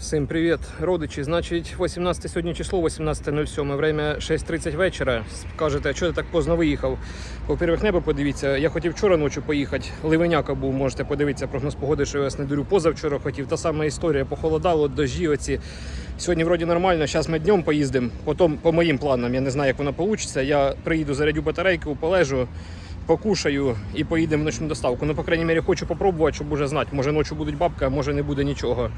Всім привіт, родичі. Значить, 18 сьогодні число, 18.07, время 6.30 вечора. Кажете, що ти так поздно виїхав? По-перше, небо подивіться. Я хотів вчора ночі поїхати. Ливеняка був, можете подивитися прогноз погоди, що я вас не дурю. Позавчора хотів. Та сама історія. Похолодало, дожі оці. Сьогодні вроді нормально. Зараз ми днем поїздимо. Потім, по моїм планам, я не знаю, як воно вийде. Я приїду, зарядю батарейку, полежу. Покушаю і поїдемо в ночну доставку. Ну, по крайній мірі, хочу попробувати, щоб уже знати. Може ночі будуть бабки, а може не буде нічого.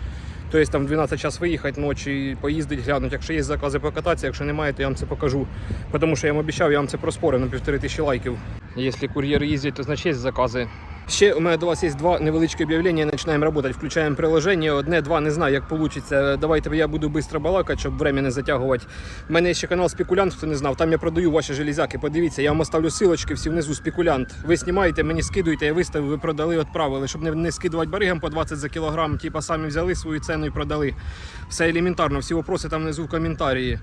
Тобто там 12 час виїхати ночі, поїздити, глянути. Якщо є закази покататися, якщо немає, то я вам це покажу. Тому що я вам обіцяв, я вам це проспорив на півтори тисячі лайків. Якщо кур'єри їздять, то значить є закази. Ще у мене до вас є два невеличкі об'явлення. Починаємо працювати. Включаємо приложення. Одне-два, не знаю, як вийде. Давайте я буду швидко балакати, щоб время не затягувати. У мене ще канал Спекулянт, хто не знав. Там я продаю ваші железяки. Подивіться, я вам оставлю силочки всі внизу спекулянт. Ви знімаєте, мені скидуєте, я виставив, ви продали, відправили, щоб не, не скидувати баригам по 20 за кілограм. Типа самі взяли свою ціну і продали. Все елементарно, всі вопроси там внизу в коментарі.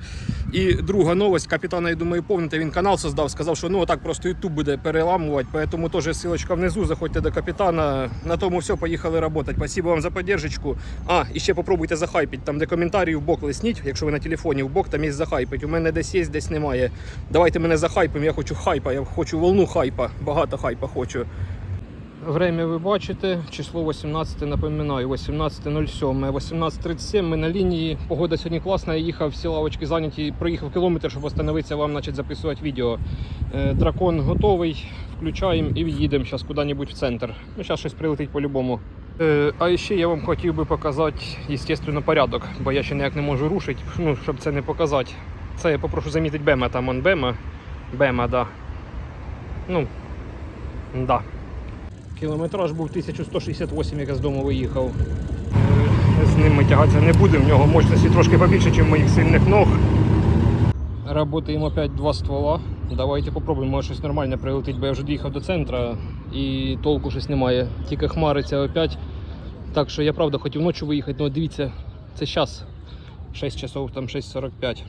І друга новость, капітана, я думаю, помните, він канал создав, сказав, що ну отак просто YouTube буде переламувати, тому теж ссылочка внизу, заходьте до капітана. На тому все, поїхали працювати. Спасибо вам за підтримку. А, і ще попробуйте захайпити, там де коментарі в бок лисніть, якщо ви на телефоні, в бок там є захайпить. У мене десь є, десь немає. Давайте мене захайпимо, я хочу хайпа, я хочу волну хайпа, багато хайпа хочу. Время ви бачите, число 18, напоминаю, 18.07, 18.37, ми на лінії. Погода сьогодні класна, я їхав, всі лавочки зайняті, проїхав кілометр, щоб остановитися вам значить, записувати відео. Е, Дракон готовий, включаємо і їдемо зараз куди-небудь в центр. Ну, зараз щось прилетить по-любому. Е, А ще я вам хотів би показати, звісно, порядок, бо я ще ніяк не можу рушити, ну, щоб це не показати. Це я попрошу замітити Бема, там он Бема. Бема, да. Ну, да. Кілометраж був 1168, як я з дому виїхав. З ним ми тягатися не будемо, в нього мощності трошки побільше, ніж моїх сильних ног. Работаємо опять два ствола. Давайте попробуємо, може щось нормальне прилетить, бо я вже доїхав до центру і толку щось немає. Тільки хмариться опять. Так що я правда хотів ночі виїхати, але дивіться, це зараз 6 часов, там 6.45.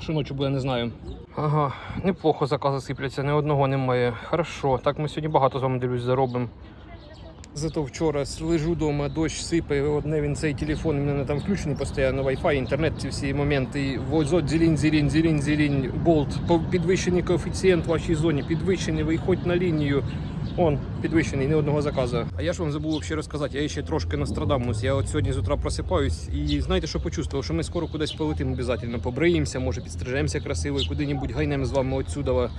Що ночі буде, не знаю. Ага, неплохо закази сипляться, ні одного немає. Хорошо, так ми сьогодні багато з вами дивлюсь заробимо. Зато вчора лежу вдома, дощ сипає, одне він цей телефон, у мене там включений постійно Wi-Fi, інтернет, ці всі моменти. І возот, зелень, зелень, зелень, зелень, болт, підвищений коефіцієнт в вашій зоні, підвищений, виходь на лінію. Он підвищений, ні одного заказу. А я ж вам забув ще розказати, я ще трошки Нострадамус. Я от сьогодні з утра просипаюсь і знаєте, що почувствував? Що ми скоро кудись полетимо обов'язково. Побриємося, може підстрижемося красиво і куди-небудь гайнемо з вами отсюда.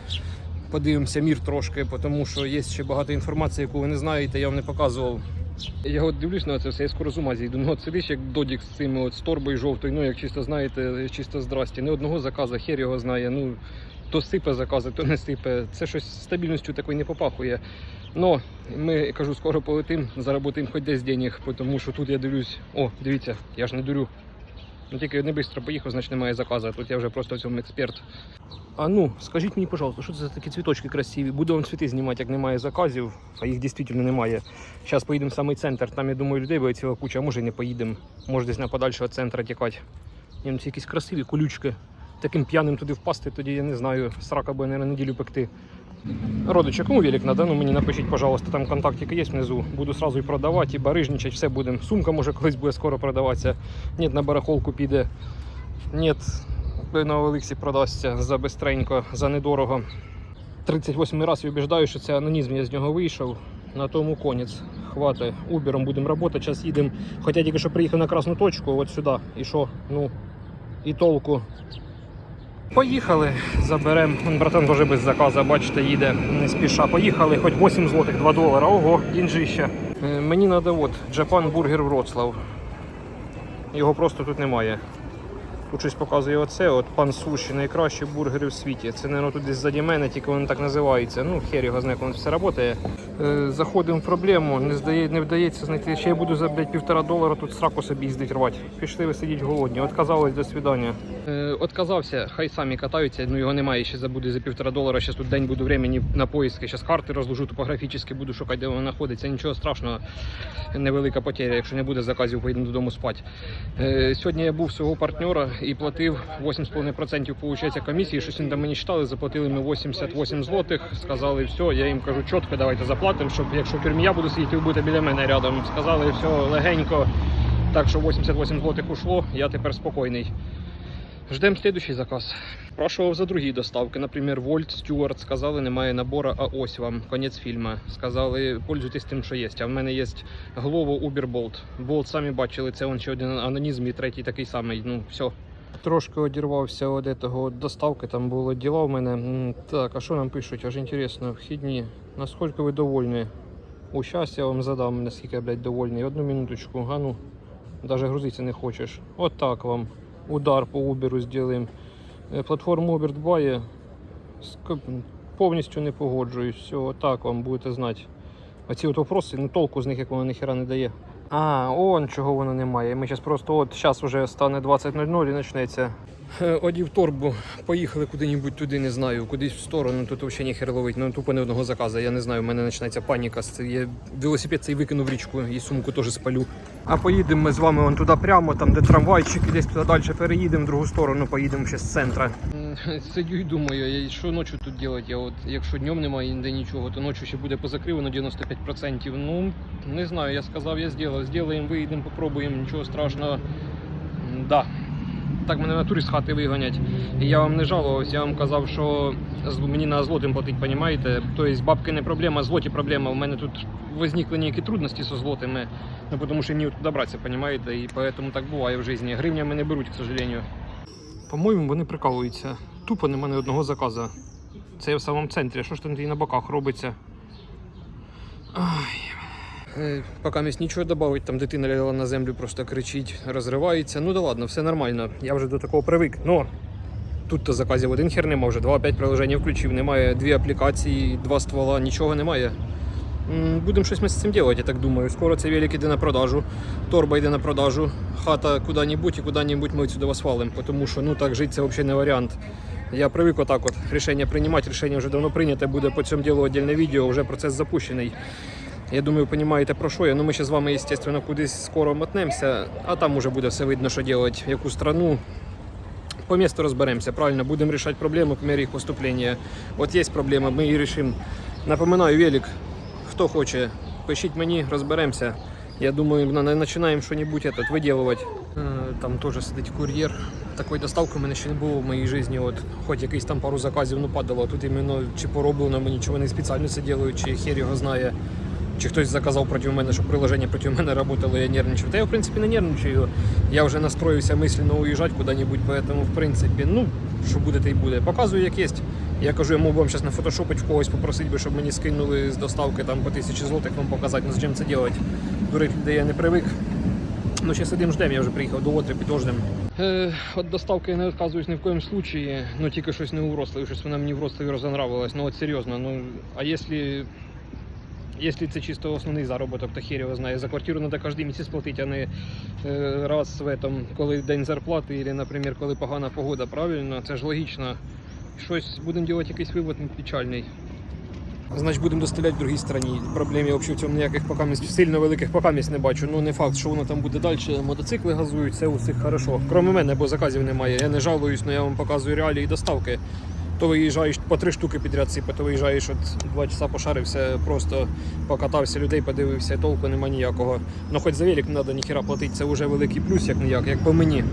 Подивимося мір трошки, тому що є ще багато інформації, яку ви не знаєте, я вам не показував. Я от дивлюсь на це все, я скоро з ума зійду. Ну от як додік з цими от з торбою жовтою, ну як чисто знаєте, чисто здрасті. Ні одного заказу, хер його знає. Ну то сипе закази, то не сипе. Це щось стабільністю такої не попахує. Ну, ми кажу, скоро полетим, заработаємо хоч десь денег, тому що тут я дивлюсь, о, дивіться, я ж не дурю. Ну тільки не швидко поїхав, значить немає заказу. Тут я вже просто в цьому експерт. А ну, скажіть мені, пожалуйста, що це за такі цвіточки красиві? Буду вам цвіти знімати, як немає заказів, а їх дійсно немає. Зараз поїдемо в самий центр, там, я думаю, людей буде ціла куча, а може не поїдемо. Може десь на подальшого центру тікати. Ні, ну, це якісь красиві колючки. Таким п'яним туди впасти, тоді я не знаю, срака буде на неділю пекти. Родича, кому велик надо? Ну мені напишіть, пожалуйста, там контактики є внизу. Буду сразу і продавати, і барижничать, все будемо. Сумка може колись буде скоро продаватися. Ні, на барахолку піде. Ні, на Олексі продасться за бистренько, за недорого. 38 раз убіждаю, що це анонізм, я з нього вийшов. На тому конець. Хватить. Убером будемо працювати, зараз їдемо. Хоча тільки що приїхав на красну точку, от сюди. І що? Ну, і толку. Поїхали, заберемо. Братан вже без заказу, бачите, їде не спіша. Поїхали, хоч 8 злотих, 2 долара. Ого, інжище. Е, Мені треба от Japan Burger Вроцлав. Його просто тут немає. Тут щось показує оце, от пан Суші, найкращі бургери в світі. Це, мабуть, тут десь ззаді мене, тільки воно так називається. Ну, хер його знає, воно все працює. Е, заходимо в проблему, не, здає, не вдається знайти. Ще я буду за блядь, півтора долара тут сраку собі їздить рвати. Пішли ви сидіть голодні. Отказались, до свидання. Е, отказався, хай самі катаються, ну його немає, ще забуде за півтора долара. Зараз тут день буду времени на поиски. Зараз карти розложу топографічно, буду шукати, де воно знаходиться. Нічого страшного, невелика потеря. Якщо не буде заказів, поїдемо додому спати. Е, сьогодні я був свого партнера і платив 8,5% виходить, комісії. Щось там мені читали, заплатили ми 88 злотих. Сказали, все, я їм кажу, чітко, давайте заплатимо, щоб якщо в тюрмі я буду сидіти, будете біля мене рядом. Сказали, все легенько. Так що 88 злотих ушло, я тепер спокійний. Ждемо слідуючий заказ. Спрашивав за другі доставки. Наприклад, Вольт, Стюарт сказали, немає набора, а ось вам конець фільму. Сказали, пользуйтесь тим, що є. А в мене є Uber, Bolt. Bolt самі бачили, це он ще один анонізм і третій такий самий. Ну, все. Трошки одірвався від того доставки, там було діла в мене. Так, а що нам пишуть? Аж інтересно, вхідні. Наскільки ви довольні? У щас я вам задам, наскільки я, блядь, довольний. Одну минуточку, гану. Даже грузиться не хочеш. От так вам. Удар по Uber зробимо. Е, Платформа Uber дбає. Повністю не погоджуюсь. Все, отак вам будете знати. Оці от вопроси, ну толку з них, як воно ніхера не дає. А, он чого воно немає. Ми зараз просто от зараз вже стане 20.00 і почнеться. Одів торбу, поїхали куди-небудь туди, не знаю, кудись в сторону, тут взагалі ніхер ловить, ну тупо не одного заказу. Я не знаю, в мене починається паніка. Я велосипед цей викину в річку і сумку теж спалю. А поїдемо ми з вами вон туди прямо, там де трамвайчик, і десь туди далі переїдемо в другу сторону, поїдемо ще з центра. Сидю і думаю, що ночі тут робити? Я от, якщо днем немає ніде нічого, то ночі ще буде позакривано 95%. Ну, не знаю, я сказав, я зробив. Зробимо, виїдемо, попробуємо, нічого страшного. Да. Так мене в натурі з хати виганять. І я вам не жалувався, я вам казав, що мені на злотим платить, розумієте? Тобто бабки не проблема, злоті проблема. У мене тут возникли ніякі трудності зі злотими, ну, тому що мені от добратися, розумієте? І тому так буває в житті. Гривнями не беруть, к сожалению. По-моєму, вони прикалуються. Тупо нема ні одного заказу. Це я в самому центрі. Що ж там на боках робиться? Ай. Е, Поки місь нічого додати, там дитина лягла на землю, просто кричить, розривається. Ну да ладно, все нормально. Я вже до такого привик. Но тут то заказів один хер нема вже, 2-5 приложень включив, немає дві аплікації, два ствола, нічого немає. Будемо щось ми з цим робити, я так думаю. Скоро цей велик йде на продажу, торба йде на продажу, хата куди-небудь і куди-небудь ми сюди валимо, тому що ну так жити це взагалі не варіант. Я привик отак от рішення приймати, рішення вже давно прийняте, буде по цьому ділу віддільне відео, вже процес запущений. Я думаю, ви про що я. Ну ми ще з вами, звісно, кудись скоро мотнемося, а там уже буде все видно, що робити, яку страну. По місту розберемося, правильно, будемо рішати проблеми по мірі їх поступлення. От є проблема, ми її рішимо. Напоминаю, велик, хто хоче, пишіть мені, розберемося. Я думаю, на- на- починаємо щось этот, виділувати. Е, Там теж сидить кур'єр. Такої доставки в мене ще не було в моїй житті. От, хоч якийсь там пару заказів ну, падало, тут іменно чи пороблено мені, чи вони спеціально це ділають, чи хер його знає. Чи хтось заказав проти мене, щоб приложення проти мене працювало, я нервничав. Та я в принципі не нервничаю. Я вже настроївся мисленно уїжджати куди-небудь, поэтому в принципі, ну, що буде, те й буде. Показую, як є. Я кажу, я мог вам зараз нафотошопити в когось попросити би, щоб мені скинули з доставки там по тисячі злотих вам показати, ну з чим це робити. Дурить людей я не привик. Ну, ще сидим, ждем, я вже приїхав до Отри, підождем. Е, от доставки я не відказуюсь ні в коєму случаї, ну тільки щось не у Вроцлаві, щось вона мені в Вроцлаві розонравилась. Ну от серйозно, ну а якщо Якщо це чисто основний заробіток, то хер його знає. За квартиру треба кожен місяць платити, а не е, раз в этом, коли день зарплати, або, наприклад, коли погана погода, правильно, це ж логічно. Щось будемо робити якийсь вивод печальний. Значить, будемо доставляти в другій країні. Проблем я взагалі в цьому ніяких поки сильно великих поки не бачу. Ну не факт, що воно там буде далі. Мотоцикли газують, все у хорошо. Крім мене, бо заказів немає. Я не жалуюсь, але я вам показую реалії доставки. То виїжджаєш по три штуки підряд сипе, то виїжджаєш от два часа пошарився, просто покатався людей, подивився, толку нема ніякого. Ну хоч за велик не треба ніхіра платити, це вже великий плюс, як ніяк, як по мені.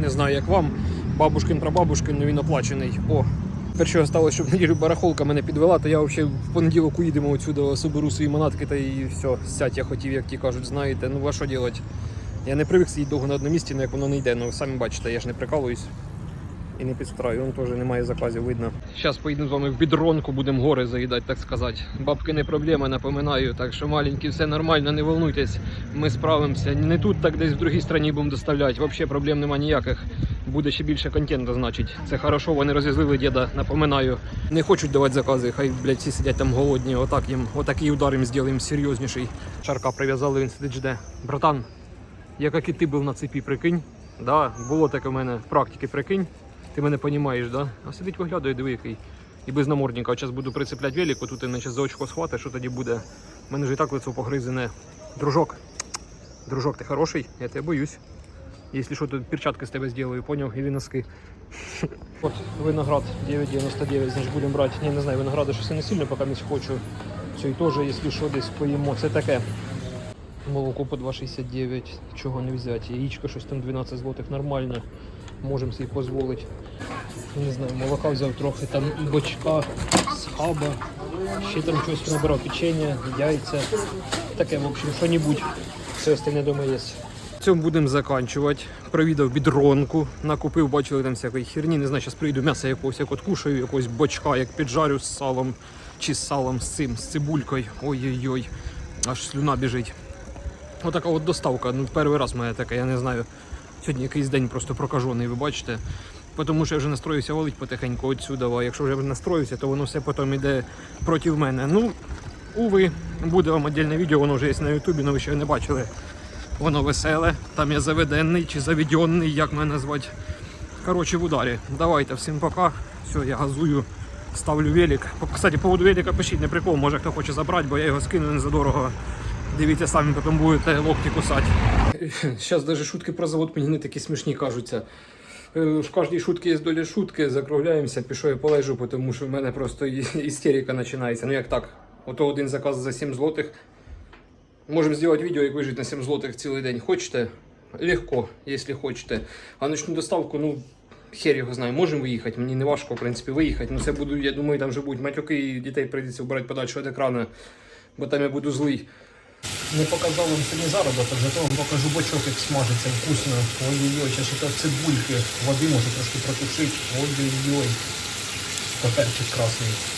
Не знаю, як вам. Бабушкин прабабушкин, ну він оплачений. О. Що сталося, щоб неділю барахолка мене підвела, то я взагалі в понеділок уїдемо отсюди, соберу свої манатки та і все, сядь я хотів, як ті кажуть, знаєте, ну а що робити? Я не привик сидіти довго на одному місці, ну як воно не йде, ну самі бачите, я ж не прикалуюсь і не підстраю, він теж немає заказів, видно. Зараз поїдемо з вами в бідронку, будемо гори заїдати, так сказати. Бабки не проблема, напоминаю, так що маленькі, все нормально, не волнуйтесь, ми справимося. Не тут, так десь в другій країні будемо доставляти. Взагалі проблем немає ніяких. Буде ще більше контенту, значить. Це хорошо, вони роз'язлили діда, напоминаю. Не хочуть давати закази, хай, блядь, всі сидять там голодні, отак їм, отакий удар їм зробимо серйозніший. Шарка прив'язали, він сидить жде. Братан, я як і ти був на цепі, прикинь. Да, було таке в мене в практиці, прикинь. Ти мене розумієш, да? А сидить виглядає, диви який. І без намордника. Зараз буду прицепляти велик, тут іначе за очко схвати, що тоді буде. У мене вже і так лицо погризене. Дружок. Дружок, ти хороший? Я тебе боюсь. Якщо що, то перчатки з тебе зроблю, поняв? Или носки. От виноград 9,99, значить будемо брати. Я не знаю, винограду щось не сильно поки не хочу. Це і теж, якщо що, десь поїмо. Це таке. Молоко по 2,69, чого не взяти. Яєчко щось там 12 злотих нормально. Можемо собі дозволити. Не знаю, молока взяв трохи, там бочка, схаба, ще там щось набирав печення, яйця. Таке, в общем, що-небудь. Все остальне дома є. Цьому будемо заканчувати. Провідав бідронку, накупив, бачили там всякої херні. Не знаю, зараз прийду м'ясо якогось, як от кушаю, якогось бочка, як піджарю з салом чи з салом з цим, з цибулькою. Ой-ой-ой, аж слюна біжить. Отака от доставка. Ну, перший раз в мене таке, я не знаю. Сьогодні якийсь день просто прокажений, ви бачите. Тому що я вже настроюся валить потихеньку отсюди. А якщо вже настроюся, то воно все потім йде проти мене. Ну, уви, буде вам віддільне відео, воно вже є на Ютубі, але ви ще не бачили. Воно веселе, там я заведений чи заведений, як мене назвати. Коротше, в ударі. Давайте, всім пока. Все, я газую, ставлю велик. Кстати, по поводу велика пишіть, не прикол, може хто хоче забрати, бо я його скину не задорого. Дивіться самі, потім будете локті кусати. Зараз навіть шутки про завод мені не такі смішні кажуться. Е, В кожній шутці є доля шутки, закругляємося, пішов я полежу, тому що в мене просто істерика починається. Ну як так? Ото один заказ за 7 злотих. Можемо зробити відео, як вижити на 7 злотих цілий день. Хочете? Легко, якщо хочете. А ночну доставку, ну, хер його знає, можемо виїхати. Мені не важко, в принципі, виїхати. Ну це буду, я думаю, там вже будуть матюки і дітей прийдеться вбирати подальше від екрану, бо там я буду злий. Не показав вам сьогодні заробіток, зато вам покажу бочок, як смажиться вкусно. Ой-ой-ой, ще ще цибульки, води може трошки протушити. Ой-ой-ой. Паперчик красний.